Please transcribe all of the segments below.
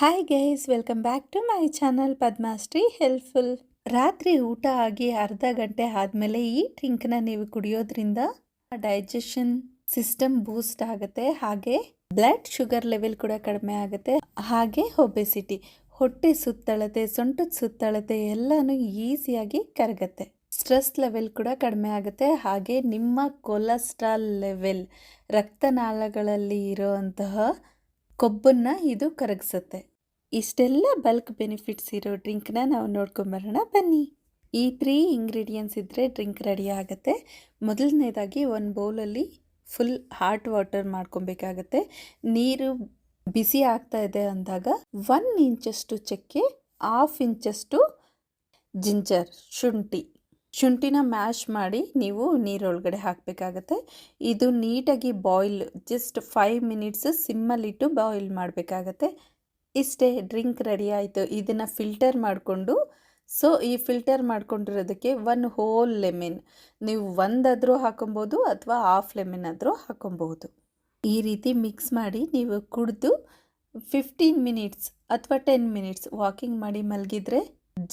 Hi guys welcome back to my channel Padmashree helpful ರಾತ್ರಿ ಊಟ ಆಗಿ ಅರ್ಧ ಗಂಟೆ ಆದಮೇಲೆ ಈ ಡ್ರಿಂಕ್ನ ನೀವು ಕುಡಿಯೋದ್ರಿಂದ ಡೈಜೆಷನ್ ಸಿಸ್ಟಮ್ ಬೂಸ್ಟ್ ಆಗುತ್ತೆ. ಹಾಗೆ ಬ್ಲಡ್ ಶುಗರ್ ಲೆವೆಲ್ ಕೂಡ ಕಡಿಮೆ ಆಗುತ್ತೆ. ಹಾಗೆ ಒಬೆಸಿಟಿ ಹೊಟ್ಟೆ ಸುತ್ತಳತೆ, ಸೊಂಟದ ಸುತ್ತಳತೆ ಎಲ್ಲನೂ ಈಸಿಯಾಗಿ ಕರಗತ್ತೆ. ಸ್ಟ್ರೆಸ್ ಲೆವೆಲ್ ಕೂಡ ಕಡಿಮೆ ಆಗುತ್ತೆ. ಹಾಗೆ ನಿಮ್ಮ ಕೊಲೆಸ್ಟ್ರಾಲ್ ಲೆವೆಲ್ ರಕ್ತನಾಳಗಳಲ್ಲಿ ಇರೋಂತಹ ಕೊಬ್ಬನ್ನು ಇದು ಕರಗಿಸುತ್ತೆ. ಇಷ್ಟೆಲ್ಲ ಬಲ್ಕ್ ಬೆನಿಫಿಟ್ಸ್ ಇರೋ ಡ್ರಿಂಕ್ನ ನಾವು ನೋಡ್ಕೊಂಬರೋಣ, ಬನ್ನಿ. ಈ ತ್ರೀ ಇಂಗ್ರೀಡಿಯೆಂಟ್ಸ್ ಇದ್ದರೆ ಡ್ರಿಂಕ್ ರೆಡಿ ಆಗುತ್ತೆ. ಮೊದಲನೇದಾಗಿ ಒಂದು ಬೌಲಲ್ಲಿ ಫುಲ್ ಹಾಟ್ ವಾಟರ್ ಮಾಡ್ಕೊಬೇಕಾಗತ್ತೆ. ನೀರು ಬಿಸಿ ಆಗ್ತಾ ಇದೆ ಅಂದಾಗ ಒನ್ ಇಂಚಷ್ಟು ಚಕ್ಕೆ ಹಾಫ್ ಇಂಚಷ್ಟು ಜಿಂಜರ್ ಶುಂಠಿ. ಶುಂಠಿನ ಮ್ಯಾಶ್ ಮಾಡಿ ನೀವು ನೀರೊಳಗಡೆ ಹಾಕಬೇಕಾಗತ್ತೆ. ಇದು ನೀಟಾಗಿ ಬಾಯ್ಲ್ ಜಸ್ಟ್ ಫೈವ್ ಮಿನಿಟ್ಸ್ ಸಿಮ್ಮಲ್ಲಿಟ್ಟು ಬಾಯ್ಲ್ ಮಾಡಬೇಕಾಗತ್ತೆ. ಇಷ್ಟೇ ಡ್ರಿಂಕ್ ರೆಡಿ ಆಯಿತು. ಇದನ್ನು ಫಿಲ್ಟರ್ ಮಾಡಿಕೊಂಡು, ಸೊ ಈ ಫಿಲ್ಟರ್ ಮಾಡ್ಕೊಂಡಿರೋದಕ್ಕೆ ಒನ್ ಹೋಲ್ ಲೆಮನ್. ನೀವು ಒಂದಾದರೂ ಹಾಕೊಬೋದು ಅಥವಾ ಹಾಫ್ ಲೆಮನ್ ಆದರೂ ಹಾಕೊಬಹುದು ಈ ರೀತಿ ಮಿಕ್ಸ್ ಮಾಡಿ ನೀವು ಕುಡಿದು ಫಿಫ್ಟೀನ್ ಮಿನಿಟ್ಸ್ ಅಥವಾ ಟೆನ್ ಮಿನಿಟ್ಸ್ ವಾಕಿಂಗ್ ಮಾಡಿ ಮಲಗಿದ್ರೆ,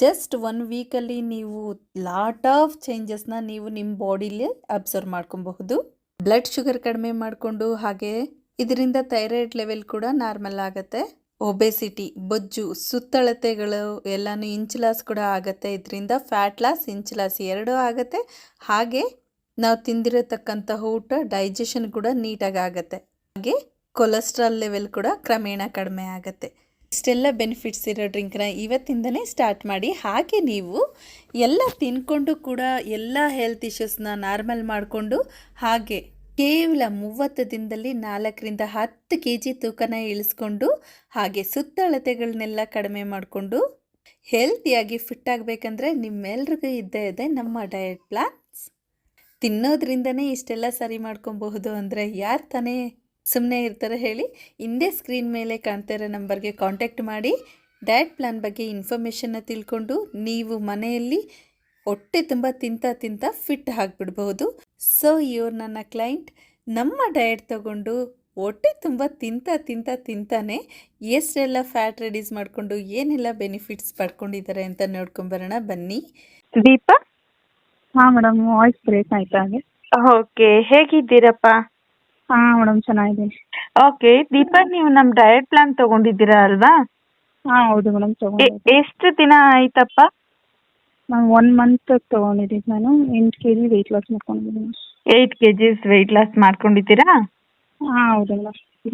ಜಸ್ಟ್ ಒನ್ ವೀಕಲ್ಲಿ ನೀವು ಲಾಟ್ ಆಫ್ ಚೇಂಜಸ್ನ ನೀವು ನಿಮ್ಮ ಬಾಡಿಲಿ ಅಬ್ಸರ್ವ್ ಮಾಡ್ಕೊಬಹುದು. ಬ್ಲಡ್ ಶುಗರ್ ಕಡಿಮೆ ಮಾಡಿಕೊಂಡು ಹಾಗೆ ಇದರಿಂದ ಥೈರಾಯ್ಡ್ ಲೆವೆಲ್ ಕೂಡ ನಾರ್ಮಲ್ ಆಗುತ್ತೆ. ಒಬೆಸಿಟಿ, ಬೊಜ್ಜು, ಸುತ್ತಳತೆಗಳು ಎಲ್ಲನೂ ಇಂಚ್ ಲಾಸ್ ಕೂಡ ಆಗುತ್ತೆ. ಇದರಿಂದ ಫ್ಯಾಟ್ ಲಾಸ್ ಇಂಚ್ ಲಾಸ್ ಎರಡೂ ಆಗುತ್ತೆ. ಹಾಗೆ ನಾವು ತಿಂದಿರತಕ್ಕಂತಹ ಊಟ ಡೈಜೆಷನ್ ಕೂಡ ನೀಟಾಗಿ ಆಗುತ್ತೆ. ಹಾಗೆ ಕೊಲೆಸ್ಟ್ರಾಲ್ ಲೆವೆಲ್ ಕೂಡ ಕ್ರಮೇಣ ಕಡಿಮೆ ಆಗುತ್ತೆ. ಇಷ್ಟೆಲ್ಲ ಬೆನಿಫಿಟ್ಸ್ ಇರೋ ಡ್ರಿಂಕ್ನ ಇವತ್ತಿಂದನೇ ಸ್ಟಾರ್ಟ್ ಮಾಡಿ. ಹಾಗೆ ನೀವು ಎಲ್ಲ ತಿನ್ಕೊಂಡು ಕೂಡ ಎಲ್ಲ ಹೆಲ್ತ್ ಇಶ್ಯೂಸ್ನ ನಾರ್ಮಲ್ ಮಾಡಿಕೊಂಡು ಹಾಗೆ ಕೇವಲ ಮೂವತ್ತು ದಿನದಲ್ಲಿ ನಾಲ್ಕರಿಂದ ಹತ್ತು ಕೆ ಜಿ ತೂಕನ ಇಳಿಸ್ಕೊಂಡು ಹಾಗೆ ಸುತ್ತಳತೆಗಳನ್ನೆಲ್ಲ ಕಡಿಮೆ ಮಾಡಿಕೊಂಡು ಹೆಲ್ತಿಯಾಗಿ ಫಿಟ್ ಆಗಬೇಕಂದ್ರೆ ನಿಮ್ಮೆಲ್ರಿಗೂ ಇದ್ದೇ ಇದೆ ನಮ್ಮ ಡಯಟ್ ಪ್ಲಾನ್ಸ್ ತಿನ್ನೋದ್ರಿಂದನೇ ಇಷ್ಟೆಲ್ಲ ಸರಿ ಮಾಡ್ಕೊಬಹುದು ಅಂದರೆ ಯಾರು ತಾನೇ ಸುಮ್ಮನೆ ಇರ್ತಾರೆ ಹೇಳಿ, ಹಿಂದೆ ಸ್ಕ್ರೀನ್ ಮೇಲೆ ಕಾಣ್ತಾ ಇರೋ ನಂಬರ್ಗೆ ಕಾಂಟ್ಯಾಕ್ಟ್ ಮಾಡಿ. ಡಯಟ್ ಪ್ಲಾನ್ ಬಗ್ಗೆ ಇನ್ಫಾರ್ಮೇಷನ್ನ ತಿಳ್ಕೊಂಡು ನೀವು ಮನೆಯಲ್ಲಿ ಹೊಟ್ಟೆ ತುಂಬ ತಿಂತ ತಿಂತ ಫಿಟ್ ಆಗಿಬಿಡ್ಬಹುದು. ಸೊ ಇವ್ರು ನನ್ನ ಕ್ಲೈಂಟ್ ನಮ್ಮ ಡಯಟ್ ತಗೊಂಡು ಹೊಟ್ಟೆ ತುಂಬ ತಿಂತ ತಿಂತ ತಿಂತಾನೆ ಎಷ್ಟೆಲ್ಲ ಫ್ಯಾಟ್ ರೆಡ್ಯೂಸ್ ಮಾಡಿಕೊಂಡು ಏನೆಲ್ಲ ಬೆನಿಫಿಟ್ಸ್ ಪಡ್ಕೊಂಡಿದ್ದಾರೆ ಅಂತ ನೋಡ್ಕೊಂಬರೋಣ ಬನ್ನಿ. ದೀಪ? ಹಾ ಮೇಡಮ್ ವಾಯ್ಸ್ ಬ್ರೇಕ್ ಆಯ್ತಾ ಹಾಗೆ? ಓಕೆ ಹೇಗಿದ್ದೀರಪ್ಪ? ಹಾ ಮೇಡಮ್ ಚೆನ್ನಾಗಿದ್ದೀನಿ. ಓಕೆ ದೀಪಾ ನೀವು ನಮ್ಮ ಡಯಟ್ ಪ್ಲಾನ್ ತಗೊಂಡಿದ್ದೀರಾ ಅಲ್ವಾ? ಹಾ ಹೌದು ಮೇಡಮ್ ಎಷ್ಟು ದಿನ ಆಯ್ತಪ್ಪ? ನಾನು ಒನ್ ಮಂತ್ ತಗೊಂಡಿದ್ದೀನಿ ನಾನು. ಎಂಟು ಕೆ ಜಿ ವೆಯ್ಟ್ ಲಾಸ್ ಮಾಡ್ಕೊಂಡಿದ್ದೀನಿ. Eight K Gs weight loss ಮಾಡ್ಕೊಂಡಿದ್ದೀರಾ? ಹಾಂ ಹೌದು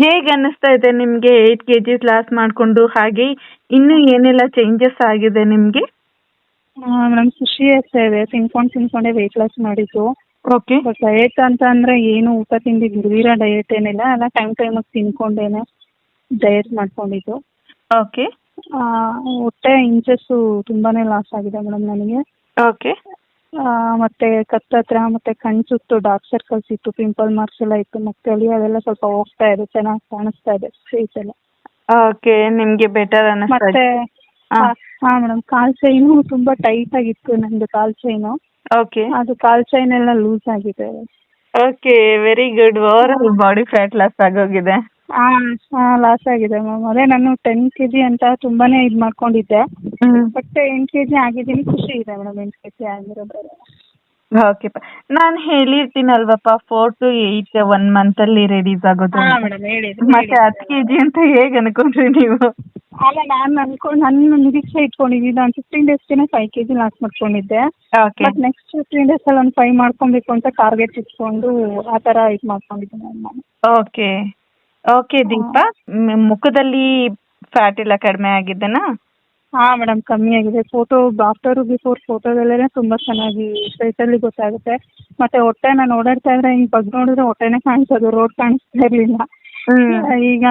ಹೇಗೆ ಅನ್ನಿಸ್ತಾ ಇದೆ ನಿಮಗೆ ಏಯ್ಟ್ ಕೆ ಜಿಸ್ ಲಾಸ್ ಮಾಡಿಕೊಂಡು ಹಾಗೆ? ಇನ್ನೂ ಏನೆಲ್ಲ ಚೇಂಜಸ್ ಆಗಿದೆ ನಿಮಗೆ? ಮೇಡಮ್ ಖುಷಿ ಆಗ್ತಾ ಇದೆ. ತಿನ್ಕೊಂಡು ತಿನ್ಕೊಂಡೆ ವೆಯ್ಟ್ ಲಾಸ್ ಮಾಡಿದ್ದು. ಓಕೆ ಬಟ್ ಡಯಟ್ ಅಂತ ಅಂದರೆ ಏನು ಊಟ ತಿಂಡಿ ಬಿಡ್ದಿರ ಡಯಟ್ ಏನಿಲ್ಲ. ಎಲ್ಲ ಟೈಮ್ ಟೈಮಿಗೆ ತಿನ್ಕೊಂಡೇನೆ ಡಯಟ್ ಮಾಡ್ಕೊಂಡಿದ್ದು. ಓಕೆ ಹೊಟ್ಟೆ ಇಂಚಸ್ಸು ತುಂಬಾನೇ ಲಾಸ್ ಆಗಿದೆ ಮೇಡಮ್ ನನಗೆ. ಓಕೆ ಆ, ಮತ್ತೆ ಕತ್ತತ್ರ ಮತ್ತೆ ಕಣ್ ಸುತ್ತು ಡಾರ್ಕ್ ಸರ್ಕಲ್ಸ್ ಇತ್ತು ಪಿಂಪಲ್ ಮಾರ್ಕ್ಸ್ ಎಲ್ಲ ಇತ್ತು ಮತ್ತೆ ಅಲ್ಲಿ ಅದೆಲ್ಲ ಸ್ವಲ್ಪ ಹೋಗ್ತಾ ಇದೆ ಚೆನ್ನಾಗಿ ಕಾಣಿಸ್ತಾ ಇದೆ ಫೇಸ್ ಎಲ್ಲ. ಓಕೆ ನಿಮಗೆ ಬೆಟರ್ ಅನ್ನಿಸ್ತಾ ಮತ್ತೆ ಹಾ. ಹಾ ಮೇಡಮ್ ಕಾಲ್ ಚೈನು ತುಂಬಾ ಟೈಟ್ ಆಗಿತ್ತು ನಂದು ಕಾಲ್ ಚೈನು ಓಕೆ ಅದು ಕಾಲ್ ಚೈನ್ ಎಲ್ಲ ಲೂಸ್ ಆಗಿದೆ. Okay very good over body fat loss ಆಗೋಗಿದೆ. ಹಾ ಹಾ ಲಾಸ್ ಆಗಿದೆ ಮ್ಯಾಮ್ ಅದೇ ನಾನು ಟೆನ್ ಕೆ ಜಿ ಅಂತ ತುಂಬಾನೇ ಇದು ಮಾಡ್ಕೊಂಡಿದ್ದೆ. ಬಟ್ ಎಂಟು ಕೆ ಜಿ ಆಗಿದ್ದೀನಿ ಖುಷಿ ಇದೆ ಮೇಡಮ್ ಎಂಟು ಕೆ ಜಿ ಆಗಿರೋದ್ರಲ್ಲಿ. ಓಕೆ ನಾನು ಹೇಳಿರ್ತೀನಲ್ವಪ್ಪ four to eight one month ಅಲ್ಲಿ ರೆಡೀಸ್ ಆಗೋದು ಹಾ ಅಂತ. ಮೇಡಮ್ ಹೇಳಿದ್ರು ಮತ್ತೆ ಹತ್ತು ಕೆಜಿ ಅಂತ ಹೇಗೆ ಅನ್ಕೊಂಡ್ರಿ ನೀವು? ಅಲ್ಲ ನಾನು ಅನ್ಕೊಂಡು ನನ್ನ ನಿರೀಕ್ಷೆ ಇಟ್ಕೊಂಡಿದ್ದೀನಿ ನಾನು ಫಿಫ್ಟೀನ್ ಡೇಸ್ಗೆ ಫೈವ್ ಕೆ ಜಿ ಲಾಸ್ ಮಾಡ್ಕೊಂಡಿದ್ದೆ. Okay but next fifteen days ಅಲ್ಲಿ ಒಂದು ಫೈವ್ ಮಾಡ್ಕೊಬೇಕು ಅಂತ ಟಾರ್ಗೆಟ್ ಇಟ್ಕೊಂಡು ಆ ಥರ ಇದು ಮಾಡ್ಕೊಂಡಿದ್ದೀನಿ ನಾನು. ಓಕೆ ಓಕೆ ದೀಪಾ ಮ್- ಮುಖದಲ್ಲಿ ಫ್ಯಾಟ್ ಎಲ್ಲ ಕಡಿಮೆ ಆಗಿದೆನಾ ಹಾ ಮೇಡಮ್ ಕಮ್ಮಿ ಆಗಿದೆ. ಫೋಟೋ ಆಫ್ಟರ್ ಬಿಫೋರ್ ಫೋಟೋದಲ್ಲೇ ತುಂಬಾ ಚೆನ್ನಾಗಿ ಫೇಸಲ್ಲಿ ಗೊತ್ತಾಗುತ್ತೆ. ಮತ್ತೆ ಹೊಟ್ಟೆ ನಾನು ಓಡಾಡ್ತಾ ಇದ್ರೆ ಹಿಂಗ್ ಬಗ್ ನೋಡಿದ್ರೆ ಹೊಟ್ಟೆನೆ ಕಾಣಿಸೋದು ರೋಡ್ ಕಾಣಿಸ್ತಾ ಇರ್ಲಿಲ್ಲ. ಈಗ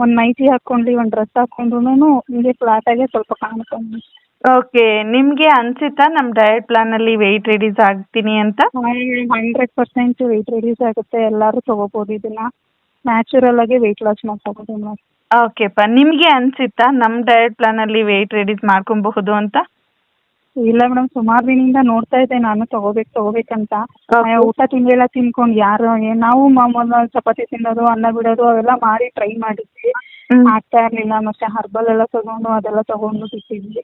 ಒಂದ್ ನೈಟಿ ಹಾಕೊಂಡ್ಲಿ ಒಂದ್ ಡ್ರೆಸ್ ಹಾಕೊಂಡ್ರು ಹಿಂಗೆ ಫ್ಲಾಟ್ ಆಗಿ ಸ್ವಲ್ಪ ಕಾಣ್ಕೊಂಡು ಓಕೆ ನಿಮ್ಗೆ ಅನ್ಸಿತಾ ನಮ್ ಡಯಟ್ ಪ್ಲಾನ್ ಅಲ್ಲಿ ವೆಯ್ಟ್ ರೆಡ್ಯೂಸ್ ಆಗ್ತೀನಿ ಅಂತ? ಹಂಡ್ರೆಡ್ ಪರ್ಸೆಂಟ್ ವೆಯ್ಟ್ ರೆಡ್ಯೂಸ್ ಆಗುತ್ತೆ. ಎಲ್ಲರೂ ತಗೋಬಹುದು ಇದನ್ನ. ನ್ಯಾಚುರಲ್ ಆಗಿ ವೆಯ್ಟ್ ಲಾಸ್ ಮಾಡ್ಕೋಬೋದು ಓಕೆ ಓಕೆಪ್ಪ ನಿಮ್ಗೆ ಅನ್ಸಿತ್ತಾ ನಮ್ ಡಯಟ್ ಪ್ಲಾನ್ ಅಲ್ಲಿ ವೆಯ್ಟ್ ರೆಡ್ಯೂಸ್ ಮಾಡ್ಕೊಬಹುದು ಅಂತ? ಇಲ್ಲ ಮೇಡಮ್ ಸುಮಾರು ದಿನದಿಂದ ನೋಡ್ತಾ ಇದ್ದೆ ನಾನು ತಗೋಬೇಕು ತಗೋಬೇಕಂತ. Okay. ಆ, ಊಟ ತಿಂಡಿಯೆಲ್ಲ ತಿನ್ಕೊಂಡು ಯಾರು ನಾವು ಮಾಮೂಲ ಚಪಾತಿ ತಿನ್ನೋದು ಅನ್ನ ಬಿಡೋದು ಅವೆಲ್ಲ ಮಾಡಿ ಟ್ರೈ ಮಾಡಿದ್ವಿ. ಹ್ಮ್. ಆಗ್ತಾ ಇರ್ಲಿಲ್ಲ ಮತ್ತೆ ಹರ್ಬಲ್ ಎಲ್ಲ ತಗೊಂಡು ಅದೆಲ್ಲ ತಗೊಂಡು ಬಿಟ್ಟಿದ್ವಿ.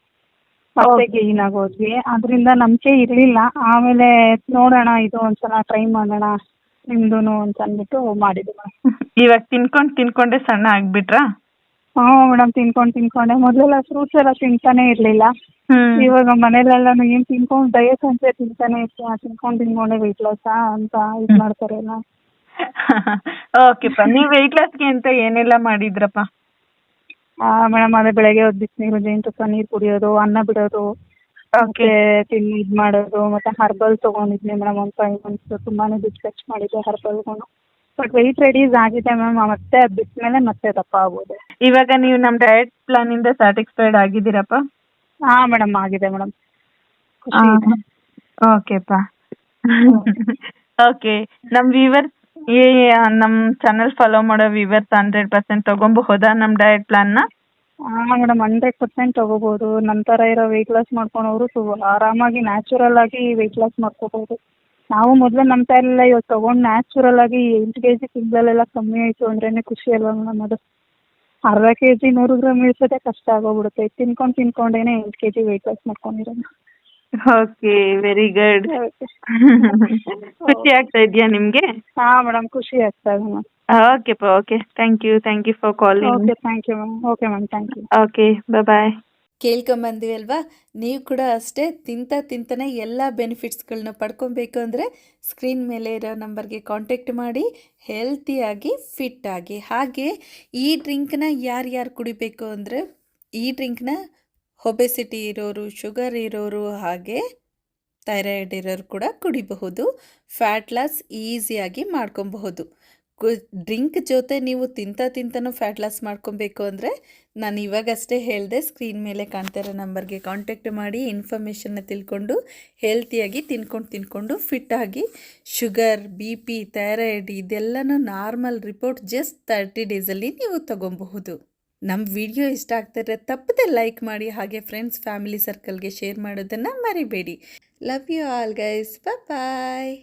ಮತ್ತೆ Okay. ಗೇನ್ ಆಗೋದ್ವಿ. ಅದ್ರಿಂದ ನಂಬಿಕೆ ಇರ್ಲಿಲ್ಲ. ಆಮೇಲೆ ನೋಡೋಣ ಇದು ಒಂದ್ಸಲ ಟ್ರೈ ಮಾಡೋಣ ನಿಮ್ದು ಅಂತ ಅಂದ್ಬಿಟ್ಟು ಮಾಡಿದ್ವಿ ಮೇಡಮ್ ಇವಾಗ ತಿನ್ಕೊಂಡ್ ತಿನ್ಕೊಂಡೆ ಸಣ್ಣ ಆಗ್ಬಿಟ್ರಾ? ಹಾ ಮೇಡಮ್ ತಿನ್ಕೊಂಡ್ ತಿನ್ಕೊಂಡೆ. ಮೊದಲೆಲ್ಲ ಫ್ರೂಟ್ಸ್ ಎಲ್ಲ ತಿಂತಾನೆ ಇರ್ಲಿಲ್ಲ. ಹ್ಮ್. ಇವಾಗ ಮನೇಲೆಲ್ಲ ಏನ್ ತಿನ್ಕೊಂಡ್ ಡಯಟ್ ಅಂತ ತಿಂತಾನೆ ಇರ್ತೀಯ ತಿನ್ಕೊಂಡ್ ತಿನ್ಕೊಂಡೆ ವೆಯ್ಟ್ ಲಾಸ್ ಅಂತ ಇದ್ ಮಾಡ್ತಾರೆ ಎಲ್ಲ. ಓಕೆಪ್ಪ ನೀವು ವೆಯ್ಟ್ ಲಾಸ್ಗೆ ಅಂತ ಏನೆಲ್ಲ ಮಾಡಿದ್ರಪ್ಪ ಮೇಡಮ್ ಅದೇ ಬೆಳಗ್ಗೆ ಹೊತ್ತು ಬಿಸಿನೀರು ಜೇನುತುಪ್ಪ ನೀರ್ ಕುಡಿಯೋದು ಅನ್ನ ಬಿಡೋದು ಓಕೆ ಮತ್ತೆ ತಿನ್ ಇದು ಮಾಡೋದು ಮತ್ತೆ ಹರ್ಬಲ್ ತಗೊಂಡಿದ್ವಿ ಮೇಡಮ್ ಒಂದು ಫೈವ್ ಮಂತ್ಸ್ ತುಂಬಾನೇ ದುಡ್ಡು ಖರ್ಚು ಮಾಡಿದ್ದೆ ಹರ್ಬಲ್ಗೂ ಬಟ್ ವೆಯ್ಟ್ ರೆಡ್ಯೂಸ್ ಆಗಿದೆ ಮ್ಯಾಮ್ ಮತ್ತೆ ಬಿಟ್ಮೇಲೆ ಮತ್ತೆ ದಪ್ಪ ಆಗ್ಬೋದು. ಇವಾಗ ನೀವು ನಮ್ಮ ಡಯಟ್ ಪ್ಲಾನ್ ಇಂದ ಸ್ಯಾಟಿಸ್ಫೈಡ್ ಆಗಿದ್ದೀರಪ್ಪ? ಹಾ ಮೇಡಮ್ ಆಗಿದೆ ಮೇಡಮ್ ಓಕೆಪ್ಪ ಓಕೆ ನಮ್ಮ ವ್ಯೂವರ್ಸ್ ಏ ನಮ್ಮ ಚಾನಲ್ ಫಾಲೋ ಮಾಡೋ ವ್ಯೂವರ್ಸ್ ಹಂಡ್ರೆಡ್ ಪರ್ಸೆಂಟ್ ತಗೊಂಬಹುದಾ ನಮ್ಮ ಡಯಟ್ ಪ್ಲಾನ್ನ ಹಾ ಮೇಡಮ್ ಹಂಡ್ರೆಡ್ ಪರ್ಸೆಂಟ್ ತಗೋಬೋದು. ನಂತರ ಇರೋ ವೆಯ್ಟ್ ಲಾಸ್ ಮಾಡ್ಕೊಳೋರು ಆರಾಮಾಗಿ ನ್ಯಾಚುರಲ್ ಆಗಿ ವೆಯ್ಟ್ ಲಾಸ್ ಮಾಡ್ಕೋಬೋದು. ನಾವು ಮೊದಲು ನಮ್ಮ ತಲೆಲ್ಲ ಇವಾಗ ತೊಗೊಂಡು ನ್ಯಾಚುರಲ್ ಆಗಿ ಎಂಟು ಕೆ ಜಿ ತಿಂಗಳಲ್ಲೆಲ್ಲ ಕಮ್ಮಿ ಆಯಿತು ಅಂದ್ರೇ ಖುಷಿ ಅಲ್ವಾ ಮೇಡಮ್ ಅದು? ಅರ್ಧ ಕೆ ಜಿ ನೂರು ಗ್ರಾಮ್ ಇಳಿಸೋದೇ ಕಷ್ಟ ಆಗೋಗ್ಬಿಡುತ್ತೆ. ತಿನ್ಕೊಂಡು ತಿನ್ಕೊಂಡೇನೆ ಎಂಟು ಕೆ ಜಿ ವೆಯ್ಟ್ ಲಾಸ್ ಮಾಡ್ಕೊಂಡಿರೋದು ಓಕೆ ವೆರಿ ಗುಡ್ ಖುಷಿ ಆಗ್ತಾ ಇದೆಯಾ ನಿಮ್ಗೆ? ಹಾ ಮೇಡಮ್ ಖುಷಿ ಆಗ್ತಾ ಇದೆ ma'am okay okay thank you thank you for calling okay thank you ma'am okay ma'am thank you okay bye ಕೇಳ್ಕೊಂಬಂದ್ವಿ ಅಲ್ವಾ ನೀವು ಕೂಡ ಅಷ್ಟೇ ತಿಂತ ತಿಂತಾನೆ ಎಲ್ಲ ಬೆನಿಫಿಟ್ಸ್ಗಳನ್ನ ಪಡ್ಕೊಬೇಕು ಅಂದರೆ ಸ್ಕ್ರೀನ್ ಮೇಲೆ ಇರೋ ನಂಬರ್ಗೆ ಕಾಂಟ್ಯಾಕ್ಟ್ ಮಾಡಿ, ಹೆಲ್ತಿಯಾಗಿ ಫಿಟ್ ಆಗಿ ಹಾಗೆ ಈ ಡ್ರಿಂಕ್ನ ಯಾರ್ಯಾರು ಕುಡಿಬೇಕು ಅಂದರೆ, ಈ ಡ್ರಿಂಕ್ನ ಒಬೆಸಿಟಿ ಇರೋರು, ಶುಗರ್ ಇರೋರು ಹಾಗೆ ಥೈರಾಯ್ಡ್ ಇರೋರು ಕೂಡ ಕುಡಿಬಹುದು. ಫ್ಯಾಟ್ ಲಾಸ್ ಈಸಿಯಾಗಿ ಮಾಡ್ಕೊಬಹುದು. ಡ್ರಿಂಕ್ ಜೊತೆ ನೀವು ತಿಂತ ತಿಂತನೂ ಫ್ಯಾಟ್ ಲಾಸ್ ಮಾಡ್ಕೊಬೇಕು ಅಂದರೆ ನಾನು ಇವಾಗಷ್ಟೇ ಹೇಳಿದೆ ಸ್ಕ್ರೀನ್ ಮೇಲೆ ಕಾಣ್ತಾ ಇರೋ ನಂಬರ್ಗೆ ಕಾಂಟ್ಯಾಕ್ಟ್ ಮಾಡಿ ಇನ್ಫಾರ್ಮೇಷನ್ನ ತಿಳ್ಕೊಂಡು ಹೆಲ್ತಿಯಾಗಿ ತಿನ್ಕೊಂಡು ತಿನ್ಕೊಂಡು ಫಿಟ್ಟಾಗಿ ಶುಗರ್ ಬಿ ಪಿ ಥೈರಾಯ್ಡ್ ಇದೆಲ್ಲನೂ ನಾರ್ಮಲ್ ರಿಪೋರ್ಟ್ ಜಸ್ಟ್ ತರ್ಟಿ ಡೇಸಲ್ಲಿ ನೀವು ತಗೊಬಹುದು. ನಮ್ಮ ವಿಡಿಯೋ ಇಷ್ಟ ಆಗ್ತಿದ್ರೆ ತಪ್ಪದೆ ಲೈಕ್ ಮಾಡಿ ಹಾಗೆ ಫ್ರೆಂಡ್ಸ್ ಫ್ಯಾಮಿಲಿ ಸರ್ಕಲ್ಗೆ ಶೇರ್ ಮಾಡೋದನ್ನು ಮರಿಬೇಡಿ. Love you all guys bye